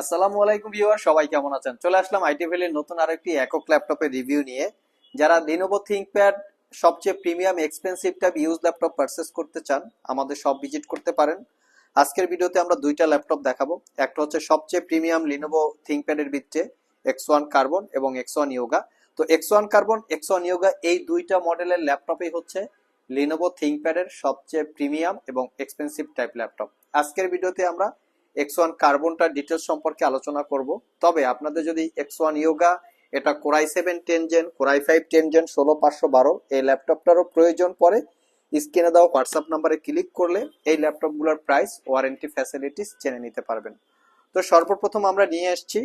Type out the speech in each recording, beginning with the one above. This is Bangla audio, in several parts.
আসসালামু আলাইকুম ভিউয়ার, সবাই কেমন আছেন? চলে আসলাম আইটি ভ্যালির নতুন আরেকটি একক ল্যাপটপের রিভিউ নিয়ে। যারা লিনোভো থিংকপ্যাড সবচেয়ে premium expensive type use laptop purchase করতে চান, আমাদের সব ভিজিট করতে পারেন। আজকের ভিডিওতে আমরা দুইটা ল্যাপটপ দেখাবো। একটা হচ্ছে সবচেয়ে প্রিমিয়াম লিনোভো থিংকপ্যাডের ভিত্তিতে এক্স ওয়ান কার্বন এবং এক্স ওয়ান ইয়োগা তো X one carbon X one Yoga এই দুইটা মডেলের ল্যাপটপই হচ্ছে লিনোভো থিংকপ্যাডের সবচেয়ে প্রিমিয়াম এবং এক্সপেন্সিভ টাইপ ল্যাপটপ আজকের ভিডিওতে আমরা এক্স ওয়ান কার্বনটার ডিটেলস সম্পর্কে আলোচনা করব। তবে আপনাদের যদি এক্স ওয়ান ইয়োগা এটা core i seven ten gen core i five ten gen ষোলো পাঁচশো বারো, এই ল্যাপটপটারও প্রয়োজন পড়ে। স্ক্রিনে দেওয়া হোয়াটসঅ্যাপ নাম্বারে ক্লিক করলে এই ল্যাপটপগুলোর প্রাইস ওয়ারেন্টি ফ্যাসিলিটিস জেনে নিতে পারবেন। তো সর্বপ্রথম আমরা নিয়ে এসেছি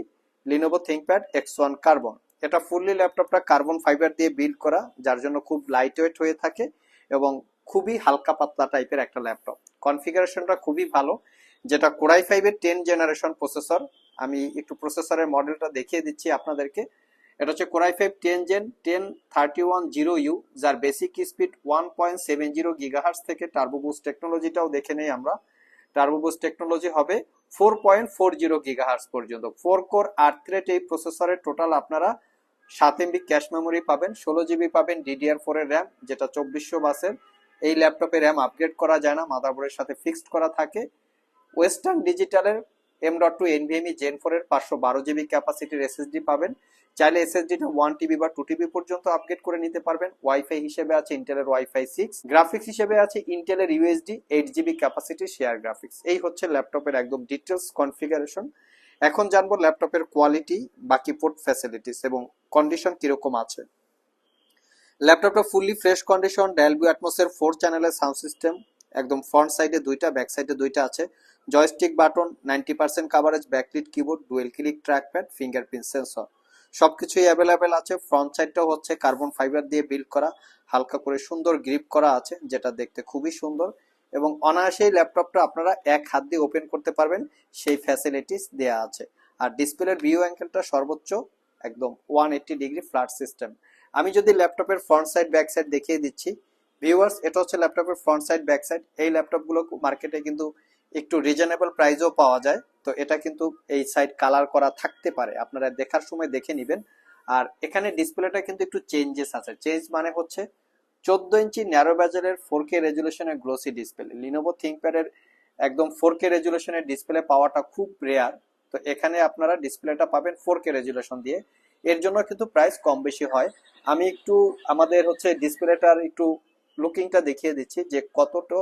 Lenovo ThinkPad X one carbon এটা ফুললি ল্যাপটপটা কার্বন ফাইবার দিয়ে বিল্ড করা, যার জন্য খুব লাইট ওয়েট হয়ে থাকে এবং খুবই হালকা পাতলা টাইপের একটা ল্যাপটপ। কনফিগারেশনটা খুবই ভালো। যেটা কোরাই ফাইভের টেন জেনারেশন প্রসেসর আমি একটু প্রসেসরের মডেলটা দেখিয়ে দিচ্ছি আপনাদেরকে। এটা হচ্ছে core i five ten gen ten thirty one zero U যার basic speed one point seven zero gigahertz থেকে টার্বোবুস টেকনোলজিটাও দেখে নেই আমরা। টার্বোবুস টেকনোলজি হবে four point four zero gigahertz পর্যন্ত। ফোর কোর আট থ্রেড এই প্রসেসরের টোটাল আপনারা সাত এমবি ক্যাশ মেমোরি পাবেন, ষোলো জিবি পাবেন ডিডিআর ফোর এর র্যাম যেটা চব্বিশশো বাসের এই ল্যাপটপে র্যাম আপগ্রেড করা যায় না মাদারবোর্ডের সাথে ফিক্সড করা থাকে। Western ডিজিটালের M dot two NVMe gen four এর পাঁচশো বারো জিবি ক্যাপাসিটির এসএসডি পাবেন। চাইলে এসএসডিটা ওয়ান টিবি বা টু টিবি পর্যন্ত আপগ্রেড করে নিতে পারবেন। ওয়াইফাই হিসেবে আছে ইন্টেলের ওয়াইফাই সিক্স গ্রাফিক্স হিসেবে আছে ইন্টেলের UHD eight GB capacity share graphics এই হচ্ছে ল্যাপটপের একদম ডিটেলস কনফিগারেশন এখন জানব ল্যাপটপের কোয়ালিটি বাকি পোর্ট ফ্যাসিলিটিস এবং কন্ডিশন কীরকম আছে। ল্যাপটপটা ফুললি ফ্রেশ কন্ডিশন ডেলবি অ্যাটমসের ফোর চ্যানেলের সাউন্ড সিস্টেম একদম ফ্রন্ট সাইডে দুইটা ব্যাক সাইডে দুইটা আছে। Joystick button ninety percent coverage backlit keyboard dual click trackpad fingerprint sensor সবকিছুই অ্যাভেলেবেল আছে। ফ্রন্ট সাইডটাও হচ্ছে কার্বন ফাইবার দিয়ে বিল্ড করা। হালকা করে সুন্দর গ্রিপ করা আছে, যেটা দেখতে খুবই সুন্দর। এবং অনায়াসেই ল্যাপটপটা আপনারা এক হাত দিয়ে ওপেন করতে পারবেন। সেই ফ্যাসিলিটিস দেয়া আছে। আর ডিসপ্লের ভিউ অ্যাঙ্কেলটা সর্বোচ্চ একদম one eighty degree flat system আমি যদি ল্যাপটপের ফ্রন্ট সাইড ব্যাক সাইড দেখিয়ে দিচ্ছি। ভিউয়ার্স এটা হচ্ছে ল্যাপটপের ফ্রন্ট সাইড ব্যাক সাইড এই ল্যাপটপগুলো মার্কেটে কিন্তু একটু রিজনেবল প্রাইজও পাওয়া যায়। তো এটা কিন্তু এই সাইড কালার করা থাকতে পারে। আপনারা দেখার সময় দেখে নেবেন। আর এখানে ডিসপ্লেটা কিন্তু একটু চেঞ্জেস আছে। চেঞ্জ মানে হচ্ছে চোদ্দ ইঞ্চি ন্যারো ব্যাজারের ফোর কে রেজুলেশনের গ্লোসি ডিসপ্লে লিনোভো থিঙ্কপ্যাডের একদম ফোর কে রেজুলেশনের ডিসপ্লে পাওয়াটা খুব রেয়ার তো এখানে আপনারা ডিসপ্লেটা পাবেন ফোর কে রেজুলেশন দিয়ে। এর জন্য কিন্তু প্রাইস কম বেশি হয়। আমি একটু আমাদের হচ্ছে ডিসপ্লেটার একটু লুকিংটা দেখিয়ে দিচ্ছি যে কতটা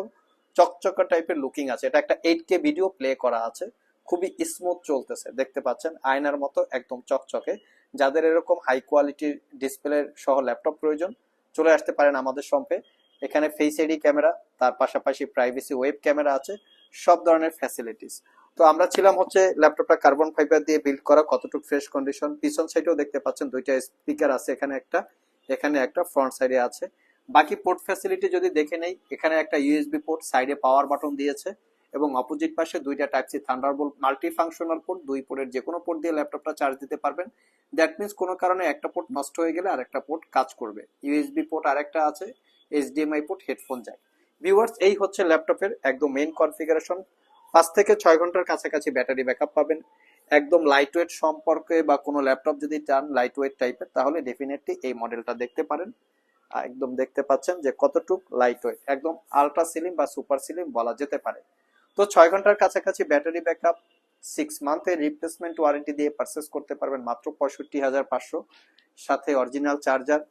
চকচকা টাইপের লুকিং আছে। এটা একটা এইট কে ভিডিও প্লে করা আছে। খুবই স্মুথ চলতেছে, দেখতে পাচ্ছেন? আয়নার মতো, একদম চকচকে। যাদের এরকম হাই কোয়ালিটির ডিসপ্লে সহ ল্যাপটপ প্রয়োজন, চলে আসতে পারেন আমাদের সম্পে এখানে ফেস আইডি ক্যামেরা তার পাশাপাশি প্রাইভেসি ওয়েব ক্যামেরা আছে, সব ধরনের ফ্যাসিলিটিস তো আমরা ছিলাম হচ্ছে ল্যাপটপটা কার্বন ফাইবার দিয়ে বিল্ড করা, কতটুকু ফ্রেশ কন্ডিশন পিছন সাইডেও দেখতে পাচ্ছেন, দুইটা স্পিকার আছে, এখানে একটা এখানে একটা ফ্রন্ট সাইডে আছে। বাকি পোর্ট ফ্যাসিলিটি যদি দেখে নেই, এখানে একটা ইউএসবি পোর্ট সাইডে পাওয়ার বাটন দিয়েছে এবং অপোজিট পাশে দুইটা type C Thunderbolt multi functional port দুই পোর্টের যে কোনো পোর্ট দিয়ে ল্যাপটপটা চার্জ দিতে পারবেন। দ্যাট মিনস কোনো কারণে একটা পোর্ট নষ্ট হয়ে গেলে আরেকটা পোর্ট কাজ করবে। ইউএসবি পোর্ট আরেকটা আছে এইচডিএমআই পোর্ট হেডফোন যায় ভিউয়ার্স এই হচ্ছে ল্যাপটপের একদম মেইন কনফিগারেশন পাঁচ থেকে ছয় ঘণ্টার কাছাকাছি ব্যাটারি ব্যাকআপ পাবেন। একদম লাইট ওয়েট সম্পর্কে বা কোনো ল্যাপটপ যদি চান লাইট ওয়েট টাইপের তাহলে ডেফিনেটলি এই মডেলটা দেখতে পারেন। একদম দেখতে পাচ্ছেন যে কতটুক লাইট ওয়েট একদম আলট্রা সিলিম বা সুপার সিলিম বলা যেতে পারে। তো ছয় ঘণ্টার কাছাকাছি ব্যাটারি ব্যাকআপ সিক্স মান্থের রিপ্লেসমেন্ট ওয়ারেন্টি দিয়ে পারচেস করতে পারবেন মাত্র পঁয়ষট্টি হাজার পাঁচশো। সাথে অরিজিনাল চার্জার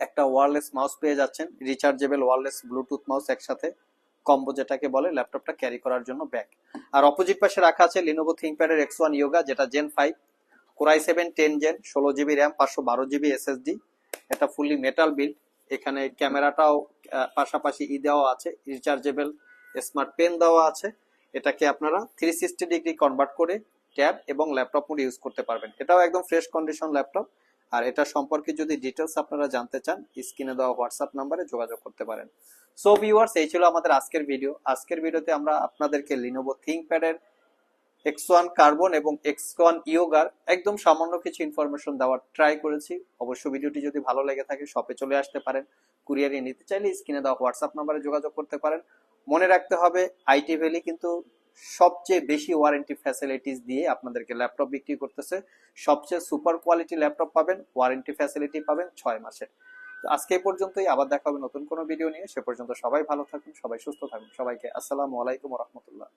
একটা ওয়ারলেস মাউস পেয়ে যাচ্ছেন রিচার্জেবল ওয়ারলেস ব্লুটুথ মাউস একসাথে কম্বো যেটাকে বলে ল্যাপটপটা ক্যারি করার জন্য ব্যাগ আর অপোজিট পাশে রাখা আছে লিনোভো থিংকপ্যাডের এক্স ওয়ান ইয়োগা যেটা gen five core i seven ten gen ষোলো জিবি র্যাম পাঁচশো বারো জিবি এসএসডি এটা ফুললি মেটাল বিল এখানে ক্যামেরাটাও পাশাপাশি ই দেওয়া আছে রিচার্জেবল স্মার্ট পেন দেওয়া আছে। এটাকে আপনারা থ্রি সিক্সটি ডিগ্রি কনভার্ট করে ট্যাব এবং ল্যাপটপ মোড ইউজ করতে পারবেন। এটাও একদম ফ্রেশ কন্ডিশন ল্যাপটপ আর এটা সম্পর্কে যদি ডিটেলস আপনারা জানতে চান, স্ক্রিনে দেওয়া হোয়াটসঅ্যাপ নাম্বারে যোগাযোগ করতে পারেন। সো ভিউয়ার্স এই ছিল আমাদের আজকের ভিডিও আজকের ভিডিওতে আমরা আপনাদেরকে লিনোভো থিংকপ্যাডের এক্স ওয়ান কার্বন এবং এক্স ওয়ান ইয়োগার একদম সামান্য কিছু ইনফরমেশন দেওয়ার ট্রাই করেছি। অবশ্য ভিডিওটি যদি ভালো লেগে থাকে শপে চলে আসতে পারেন। কুরিয়ারে নিতে চাইলে স্ক্রিনে দেওয়া হোয়াটসঅ্যাপ নাম্বারে যোগাযোগ করতে পারেন। মনে রাখতে হবে আইটি ভ্যালি কিন্তু সবচেয়ে বেশি ওয়ারেন্টি ফ্যাসিলিটিস দিয়ে আপনাদেরকে ল্যাপটপ বিক্রি করতেছে। সবচেয়ে সুপার কোয়ালিটি ল্যাপটপ পাবেন ওয়ারেন্টি ফ্যাসিলিটি পাবেন ছয় মাসের। তো আজকে এই পর্যন্তই, আবার দেখা হবে নতুন কোনো ভিডিও নিয়ে। সে পর্যন্ত সবাই ভালো থাকুন, সবাই সুস্থ থাকুন। সবাইকে আসসালামু আলাইকুম রহমতুল্লাহ।